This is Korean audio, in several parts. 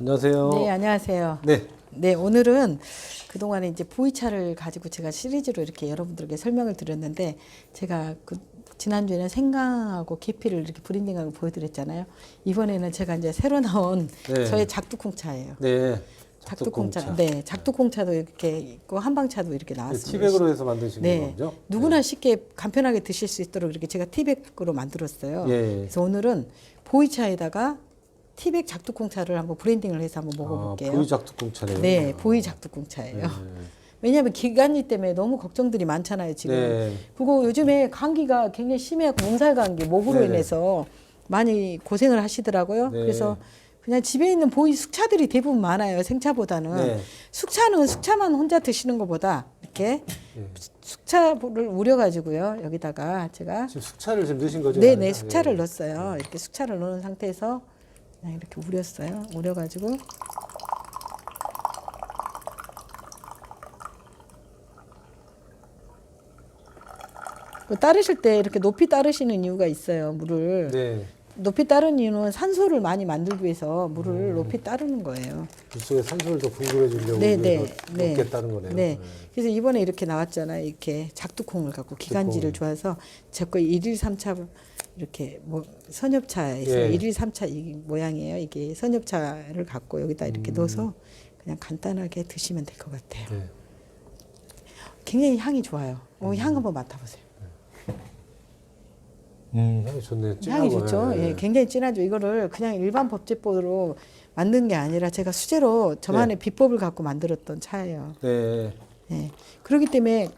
안녕하세요. 네, 안녕하세요. 네. 네, 오늘은 그동안에 이제 보이차를 가지고 제가 시리즈로 이렇게 여러분들에게 설명을 드렸는데 제가 그 지난주에는 생강하고 계피를 이렇게 브랜딩하고 보여드렸잖아요. 이번에는 제가 이제 새로 나온 네. 저의 작두콩차예요. 네. 작두콩차. 작두콩차. 네, 작두콩차도 이렇게 있고 한방차도 이렇게 네, 나왔습니다. 티백으로 해서 만드신 네, 거죠? 누구나 쉽게 간편하게 드실 수 있도록 이렇게 제가 티백으로 만들었어요. 예. 그래서 오늘은 보이차에다가 티백 작두콩차를 한번 브랜딩을 해서 한번 먹어볼게요. 아, 보이 작두콩차네요. 네, 보이 작두콩차예요. 네. 왜냐하면 기관지 때문에 너무 걱정들이 많잖아요 지금. 네. 그리고 요즘에 감기가 굉장히 심해갖고 몸살 감기 목으로 네. 인해서 많이 고생을 하시더라고요. 네. 그래서 그냥 집에 있는 보이 숙차들이 대부분 많아요 생차보다는. 네. 숙차는 숙차만 혼자 드시는 것보다 이렇게 네. 숙차를 우려가지고요 여기다가 제가 지금 숙차를 지금 넣으신 거죠? 네네 안에? 숙차를 네. 넣었어요. 이렇게 숙차를 넣은 상태에서 그냥 이렇게 우렸어요. 우려가지고 그 따르실 때 이렇게 높이 따르시는 이유가 있어요. 물을 네. 높이 따르는 이유는 산소를 많이 만들기 위해서 물을 음. 높이 따르는 거예요. 물 속에 산소를 더 공급해 주려고 네, 네, 네. 높게 따른 거네요. 네. 그래서 이번에 이렇게 나왔잖아요. 이렇게 작두콩을 갖고 기관지를 좋아서 제거 일일 삼차 이렇게 뭐 선엽차에서 예. 일일 삼차 이 모양이에요. 이게 선엽차를 갖고 여기다 이렇게 넣어서 그냥 간단하게 드시면 될 것 같아요. 네. 굉장히 향이 좋아요. 어, 향 한번 맡아보세요. 음, 향이 좋네요. 향이 진하고, 좋죠. 네. 예, 굉장히 진하죠. 이거를 그냥 일반 법제법으로 만든 게 아니라 제가 수제로 저만의 비법을 갖고 만들었던 차예요. 네. 예. 그렇기 때문에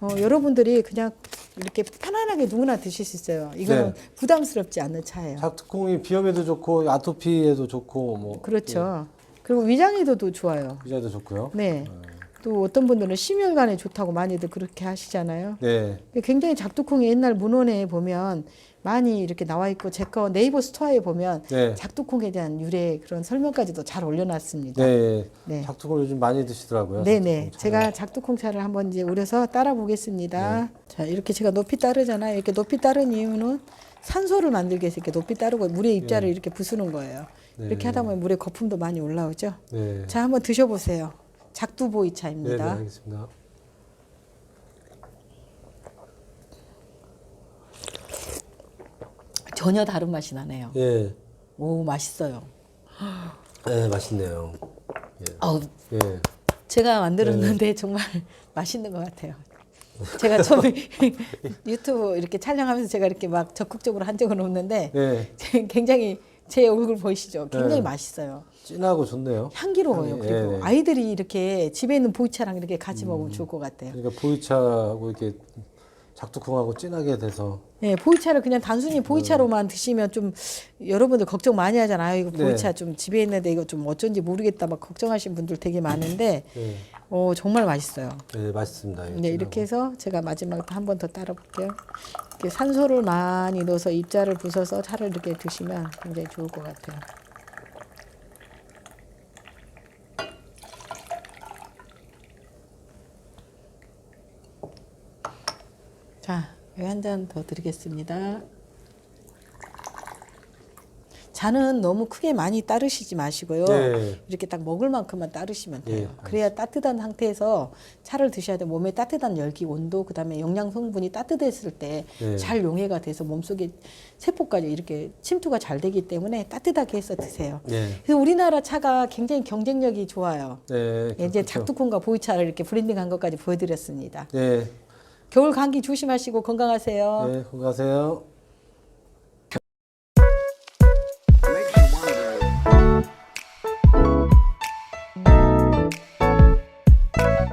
어, 여러분들이 그냥 이렇게 편안하게 누구나 드실 수 있어요. 이거는 네. 부담스럽지 않는 차예요. 작두콩이 비염에도 좋고 아토피에도 좋고 뭐 그렇죠. 그리고 위장에도 좋아요. 위자도 좋고요. 네. 또 어떤 분들은 심혈관에 좋다고 많이들 그렇게 하시잖아요. 네. 굉장히 작두콩이 옛날 문헌에 보면 많이 이렇게 나와 있고 제 거 네이버 스토어에 보면 네. 작두콩에 대한 유래 그런 설명까지도 잘 올려놨습니다. 네. 네. 작두콩 요즘 많이 드시더라고요. 네네. 작두콩 제가 작두콩차를 한번 이제 우려서 따라 보겠습니다. 네. 자, 이렇게 제가 높이 따르잖아요. 이렇게 높이 따른 이유는 산소를 만들기 위해서 이렇게 높이 따르고 물의 입자를 이렇게 부수는 거예요. 네. 이렇게 하다 보면 물에 거품도 많이 올라오죠. 네. 자, 한번 드셔보세요. 네, 네, 작두보이 차입니다. 알겠습니다. 전혀 다른 맛이 나네요. 예. 오, 맛있어요. 네, 맛있네요. 예. 아우, 예. 제가 만들었는데 네. 정말 맛있는 것 같아요. 제가 처음에 유튜브 이렇게 촬영하면서 제가 이렇게 막 적극적으로 한 적은 없는데 예. 굉장히 제 얼굴 보이시죠? 굉장히 네. 맛있어요. 진하고 좋네요. 향기로워요. 향이, 그리고 예. 아이들이 이렇게 집에 있는 보이차랑 이렇게 같이 먹으면 좋을 것 같아요. 그러니까 보이차하고 이렇게 작두콩하고 진하게 돼서 네, 보이차를 그냥 단순히 보이차로만 드시면 좀 여러분들 걱정 많이 하잖아요. 이거 네. 보이차 좀 집에 있는데 이거 좀 어쩐지 모르겠다 막 걱정하시는 분들 되게 많은데 예. 어, 정말 맛있어요. 네, 맛있습니다. 예, 네. 이렇게 해서 제가 마지막에 한 번 더 따라 볼게요. 이렇게 산소를 많이 넣어서 입자를 부숴서 차를 이렇게 드시면 굉장히 좋을 것 같아요. 자, 여기 한잔 더 드리겠습니다. 잔은 너무 크게 많이 따르시지 마시고요. 네. 이렇게 딱 먹을 만큼만 따르시면 예, 돼요. 그래야 따뜻한 상태에서 차를 드셔야 돼. 몸에 따뜻한 열기, 온도, 그다음에 영양 성분이 따뜻했을 때 네. 잘 용해가 돼서 몸속에 세포까지 이렇게 침투가 잘 되기 때문에 따뜻하게 해서 드세요. 네. 그래서 우리나라 차가 굉장히 경쟁력이 좋아요. 네. 이제 그렇죠. 작두콩과 보이차를 이렇게 브랜딩한 것까지 보여드렸습니다. 네. 겨울 감기 조심하시고 건강하세요. 네, 건강하세요.